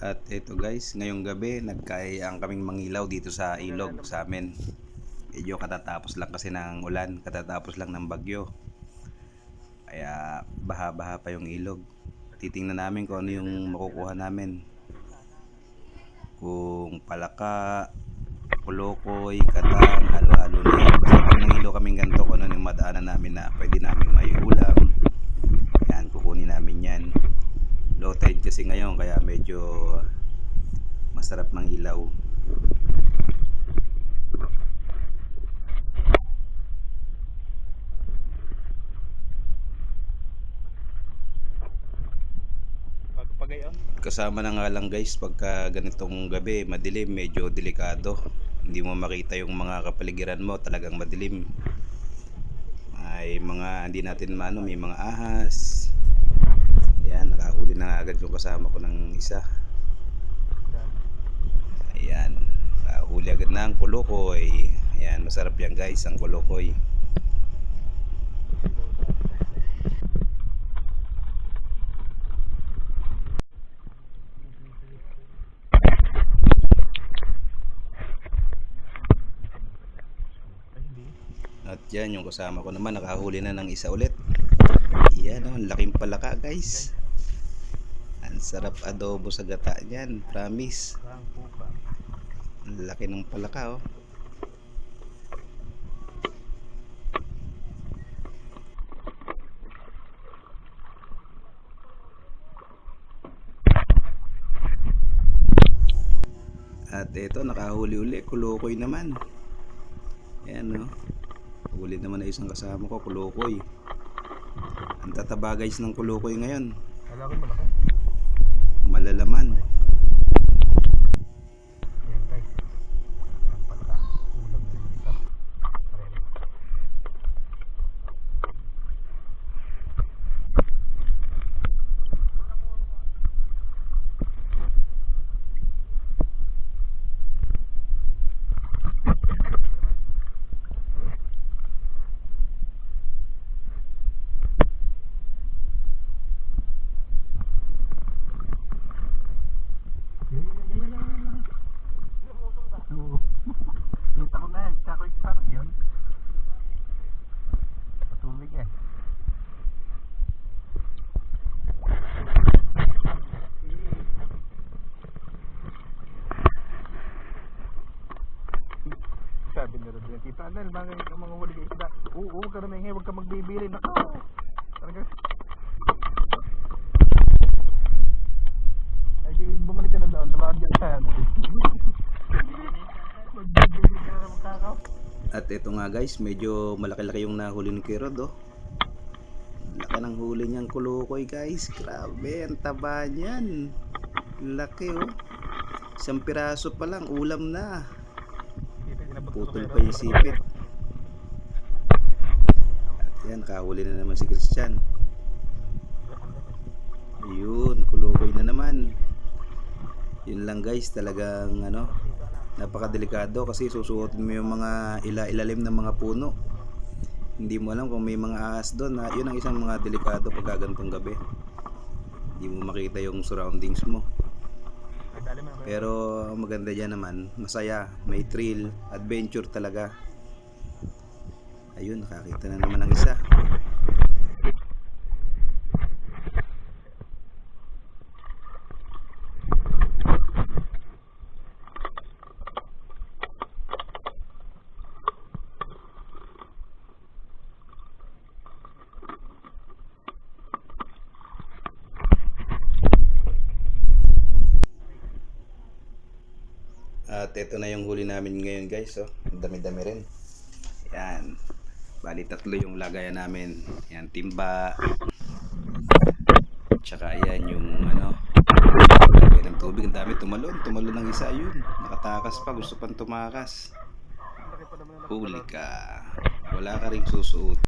At ito guys, ngayong gabi nagkayaan kaming mangilaw dito sa ilog sa amin. Medyo katatapos lang kasi ng ulan, katatapos lang ng bagyo. Kaya baha-baha pa yung ilog. Titingnan namin kung ano yung makukuha namin. Kung palaka, kulokoy, katang, halo-halo na yan. Basta pag nangilaw kaming ganito, kung ano yung madaanan namin na pwede namin may ulam. Yan, kukunin namin yan low tide kasi ngayon kaya medyo masarap mang ilaw kasama na nga lang guys pagka ganitong gabi madilim medyo delikado. Hindi mo makita yung mga kapaligiran mo talagang madilim. Ay mga hindi natin mano may mga ahas. Ayan, nakahuli na agad yung kasama ko ng isa. Ayan, nakahuli agad na ang kulukoy. Ayan, masarap yan guys, ang kulukoy. At yan, yung kasama ko naman, nakahuli na ng isa ulit. Yan oh, ang laking palaka guys. Ang sarap adobo sa gata niyan, promise. Laki ng palaka oh. At ito, nakahuli uli, kulukoy naman. Ayan oh. Huli naman na isang kasama ko, kulukoy. Ang tataba guys ng kulukoy ngayon. Kala ko malaki. Malalaman. Ayan guys. Ang palaka. Ulam na rin ito. Pareho. Yan, yan, yan, yan, yan, yan, yan. Oo. Kita ko na yan. Tsaka ko parang yun. Patubig eh. Sabi na rin din, kita Anel, mga mga huli ka isda. Oo, huwag ka na may huwag ka magbibili. Nako! Talaga. Ay, bumalik ka na doon. Tabaan dyan sa ano. Magbibili ka na makakaw. At ito nga guys, medyo malaki-laki yung nahuli ni Kirod oh. Laki ng huli niyang kulukoy guys. Grabe, ang taba niyan. Laki oh. Isang piraso pa lang, ulam na. Putol pa yung sipit. At yan, kahuli na naman si Christian. Ayun, kulukoy na naman. Yun lang guys, talagang ano, napakadelikado kasi susuotin mo yung mga ila-ilalim ng mga puno. Hindi mo alam kung may mga ahas doon. Ha? Yun ang isang mga delikado pagka ganitong gabi. Hindi mo makita yung surroundings mo. Pero maganda dyan naman, masaya, may thrill, adventure talaga. Ayun, nakakita na naman ng isa. At ito na yung huli namin ngayon guys. Oh. Ang dami-dami rin. Yan. Bali tatlo yung lagayan namin. Yan, timba. Tsaka ayan yung ano. Lagay ng tubig. Ang dami tumalon. Tumalon ng isa yun. Nakatakas pa. Gusto pang tumakas. Huli ka. Wala ka rin susuot.